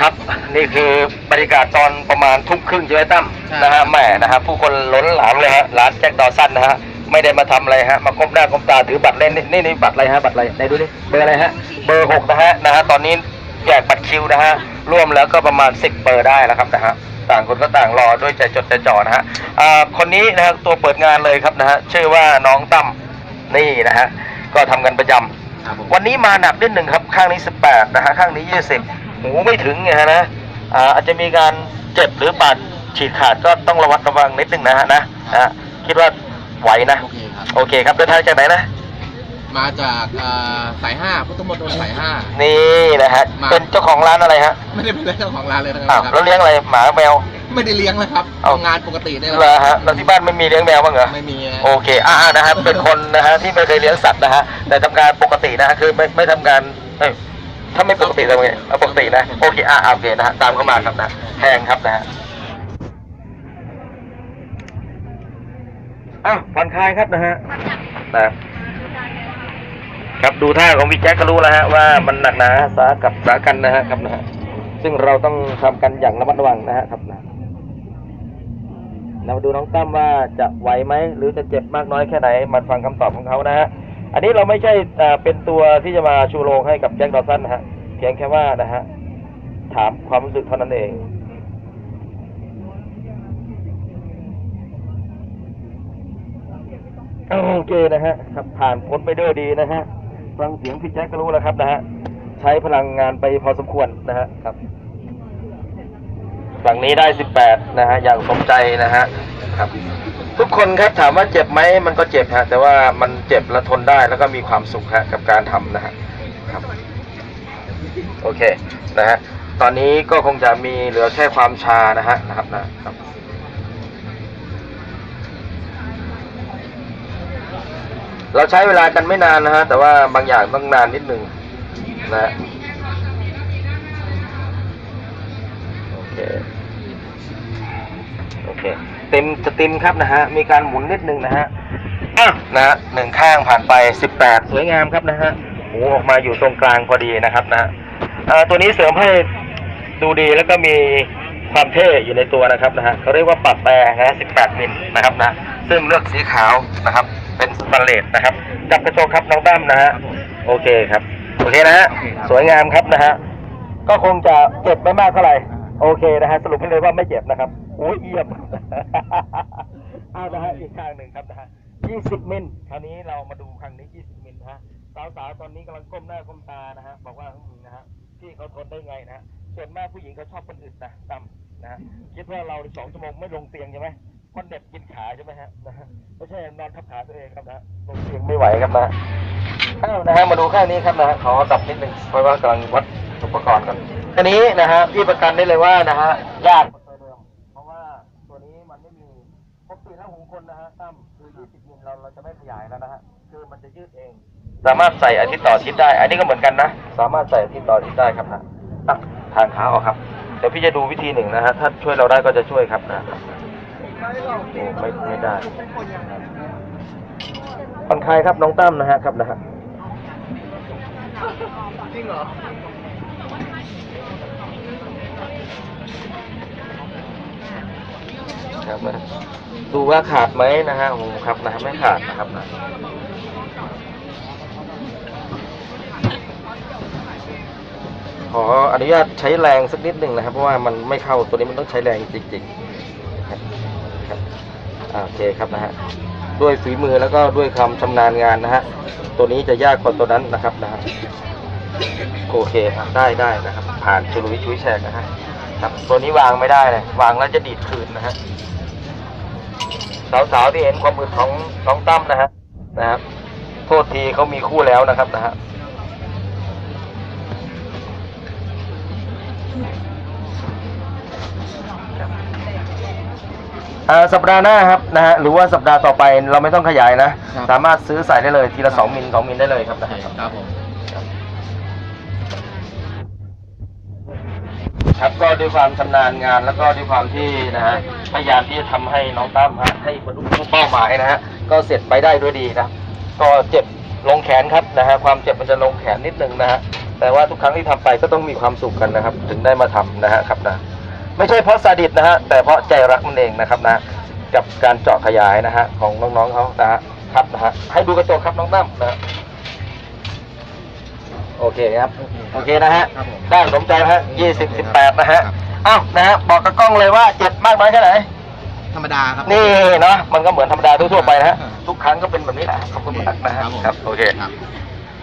ครับนี่คือบรรยากาศตอนประมาณทุ่มครึ่งใช่ไหมตั้มใช่นะฮะแหม่นะฮะผู้คนล้นหลามเลยฮะร้านแจ็คดอสันนะฮะไม่ได้มาทำอะไรฮะมาก้มหน้าก้มตาถือบัตรเล่นนี่นี่นี่บัตรอะไรฮะบัตรอะไรไหนดูดิเบอร์อะไรฮะเบอร์หกนะฮะนะฮะตอนนี้แจกบัตรคิวนะฮะร่วมแล้วก็ประมาณสิบเบอร์ได้แล้วครับนะฮะต่างคนก็ต่างรอด้วยใจจดใจจ่อนะฮะอ่าคนนี้นะฮะตัวเปิดงานเลยครับนะฮะชื่อว่าน้องตั้มนี่นะฮะก็ทำกันประจำครับผมวันนี้มาหนักนิดหนึ่งครับข้างนี้ 18นะฮะข้างนี้ 20 หูไม่ถึงไงฮะนะอ่าอาจจะมีการเจ็บหรือบาดฉีกขาดก็ต้องระวัดระวังนิดหนึ่งนะฮะนะนะฮะคิดว่าไหวนะ โอเคครับ โอเคครับเดินทางจากไหนนะมาจากเอ่อสายห้าพุทธมณฑลสายห้านี่นะฮะมาเป็นเจ้าของร้านอะไรฮะไม่ได้เป็นเจ้าของร้านเลยนะคอ้าวรับแล้วเลี้ยงอะไรหมาแมวไม่ได้เลี้ยงเลยครับเอ้าทำงานปกตินี่แหละเหรอฮะแล้วที่บ้านไม่มีเลี้ยงแมวบ้างเหรอไม่มีโอเคอ่านะฮะเป็นคนนะฮะที่ไม่เคยเลี้ยงสัตว์นะฮะแต่ทำการปกตินะฮะคือไม่ไม่ทำการเอ้ย ถ้าไม่ปกติทำไงเอาปกตินะ โอเคอ่าโอเคนะฮะตามเข้ามาครับนะแพงครับนะฮะอ้าวผ่อนคลายครับนะฮะนะครับดูท่าของพี่แจ็คก็รู้แล้วฮะว่ามันหนักหนาสากับสากันนะฮะครับนะฮะซึ่งเราต้องทำกันอย่างระมัดระวังนะฮะครับนะเรามาดูน้องตั้มว่าจะไหวไหมหรือจะเจ็บมากน้อยแค่ไหนมาฟังคำตอบของเขานะฮะ อันนี้เราไม่ใช่เป็นตัวที่จะมาชูโรงให้กับแจ็คดอสันนะฮะเพียงแค่ว่านะฮะถามความรู้สึกเท่านั้นเองโอเคนะฮะครับผ่านพ้นไปด้วยดีนะฮะฟังเสียงพี่แจ็คก็รู้แล้วครับนะฮะใช้พลังงานไปพอสมควรนะฮะครับฝั่งนี้ได้ 18 นะฮะอย่างสมใจนะฮะครับ ทุกคนครับถามว่าเจ็บไหมมันก็เจ็บฮะแต่ว่ามันเจ็บและทนได้แล้วก็มีความสุขฮะกับการทำนะฮะครับโอเคนะฮะตอนนี้ก็คงจะมีเหลือแค่ความชานะฮะนะครับนะครับเราใช้เวลากันไม่นานนะฮะแต่ว่าบางอย่างต้องนานนิดนึงนะฮะโอเค โอเค เต็มจะเต็มครับนะฮะ มีการหมุนนิดนึงนะฮะนะฮะหนึ่งข้างผ่านไปสิบแปดสวยงามครับนะฮะหูออกมาอยู่ตรงกลางพอดีนะครับนะตัวนี้เสริมให้ดูดีแล้วก็มีความเท่อยู่ในตัวนะครับนะฮะเขาเรียกว่าปรับแปรนะฮะ18มิลนะครับนะ ซึ่งเลือกสีขาวนะครับ เป็นสแตนเลสนะครับ จับกระจกครับน้องตั้มนะฮะ โอเคครับ โอเคนะฮะ สวยงามครับนะฮะ ก็คงจะเจ็บไม่มากเท่าไหร่ โอเคนะฮะ สรุปให้เลยว่าไม่เจ็บนะครับ โอ้ยเยี่ยมเอานะฮะอีกข้างหนึ่งครับนะฮะ20มิลคราวนี้เรามาดูครั้งนี้20มิลนะฮะสาวๆตอนนี้กำลังก้มหน้าก้มตานะฮะบอกว่าอืมนะฮะพี่เขาทนได้ไงนะฮะส่วนมากผู้หญิงเขาชอบคนอื่นนะตั้มนะฮะคิดว่าเราสองชั่วโมงไม่ลงเตียงใช่ไหมคนเด็บกินขาใช่ไหมฮะนะฮะไม่ใช่นอนทับขาตัวเองครับนะฮะลงเตียงไม่ไหวครับนะฮะอ้าวนะฮะมาดูข้างนี้ครับนะฮะขอดับนิดหนึ่งเพราะว่ากำลังวัดอุปกรณ์กันอันนี้นะฮะพี่ประกันได้เลยว่านะฮะยาก เราเราจะไม่ขยายแล้วนะฮะคือมันจะยืดเอง สามารถใส่อาทิตย์ต่ออาทิตย์ได้ อันนี้ก็เหมือนกันนะ สามารถใส่อาทิตย์ต่ออาทิตย์ได้ครับนะตั้งทางขาออกครับ เดี๋ยวพี่จะดูวิธีหนึ่งนะฮะ ถ้าช่วยเราได้ก็จะช่วยครับนะโอ้ไม่ไม่ได้ผ่อนคลายครับน้องตั้มนะฮะครับนะฮะจริงเหรอ ครับนะดูว่าขาดไหมนะฮะโอ้ครับนะไม่ขาดนะครับนะขออนุญาตใช้แรงสักนิดหนึ่งนะครับ เพราะว่ามันไม่เข้าตัวนี้มันต้องใช้แรงจริงๆครับครับโอเคครับนะฮะด้วยฝีมือแล้วก็ด้วยความชำนาญงานนะฮะตัวนี้จะยากกว่าตัวนั้นนะครับนะฮะโอเคครับได้ได้นะครับ ผ่านชุลวิชุยแชกนะฮะ ครับตัวนี้วางไม่ได้เลยวางแล้วจะดีดคืนนะฮะสาวๆที่เห็นความมืดของน้องตั้มนะฮะนะครับโทษทีเขามีคู่แล้วนะครับนะฮะอ่าสัปดาห์หน้าครับนะฮะหรือว่าสัปดาห์ต่อไปเราไม่ต้องขยายนะครับสามารถซื้อใส่ได้เลยทีละสองมิลสองมิลได้เลยครับนะฮะครับผม ครับก็ด้วยความชำนาญงานแล้วก็ด้วยความที่นะฮะพยายามที่จะทำให้น้องตั้มฮะให้บรรลุเป้าหมายนะฮะก็เสร็จไปได้ด้วยดีนะก็เจ็บลงแขนครับนะฮะความเจ็บมันจะลงแขนนิดนึงนะฮะแต่ว่าทุกครั้งที่ทำไปก็ต้องมีความสุขกันนะครับ ถึงได้มาทำนะฮะครับนะไม่ใช่เพราะซาดิสนะฮะแต่เพราะใจรักมันเองนะครับนะกับการเจาะขยายนะฮะของน้องๆเขานะฮะครับนะฮะให้ดูกระจกครับน้องตั้มนะฮะ โอเคครับ โอเคนะฮะ ครับผม ได้สมใจนะฮะยี่สิบสิบแปดนะฮะครับอ้าวนะฮะบอกกับกล้องเลยว่าเจ็บมากน้อยแค่ไหน ธรรมดาครับ นี่เนาะมันก็เหมือนธรรมดาทั่วๆไปนะฮะครับทุกครั้งก็เป็นแบบนี้แหละขอบคุณมากนะฮะครับผมครับโอเคครับ